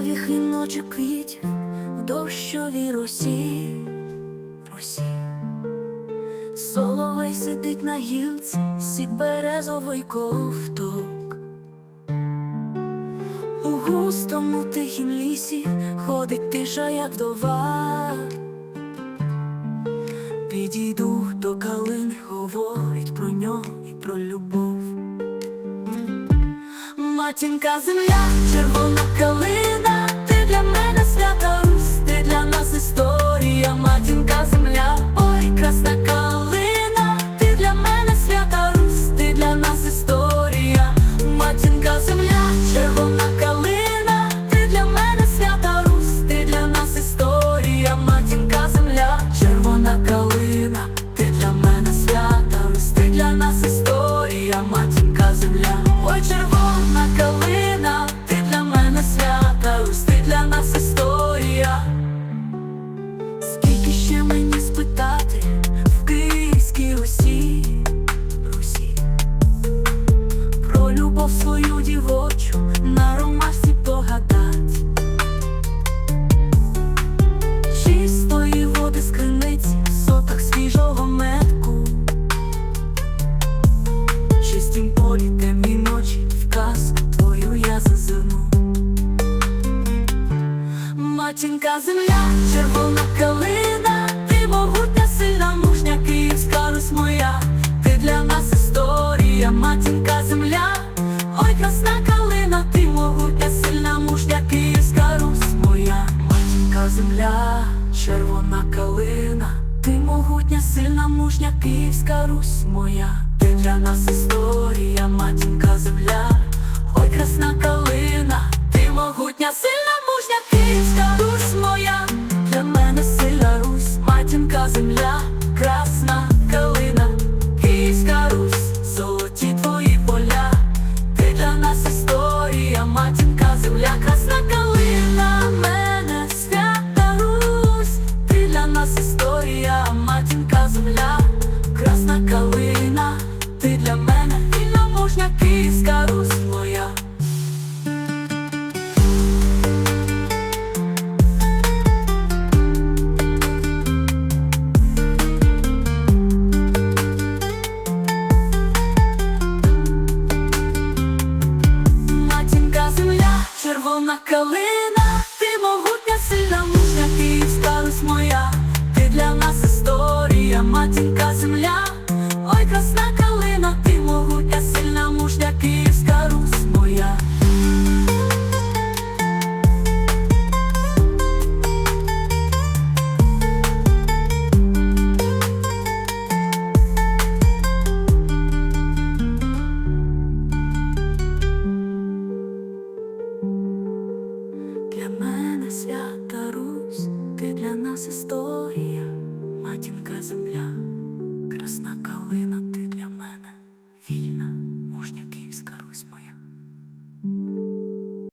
Завіхи ночі квіть в дощовій росі, росі. Соловей сидить на гілці, сік березовий ковток. У густому тихім лісі ходить тиша, як дова. Підійду до калин, говорить про нього і про любов. Матінка земля, червона калина. земля, червона калина, ти могутня, сильна, мужня, київська Русь моя, ти для нас історія, матінка земля, ой красна калина, ти могутня, сильна, мужня, київська. Червона калина, ти могутня сильна мужня ти для мене свята Русь, ти для нас історія, матінка земля, красна калина.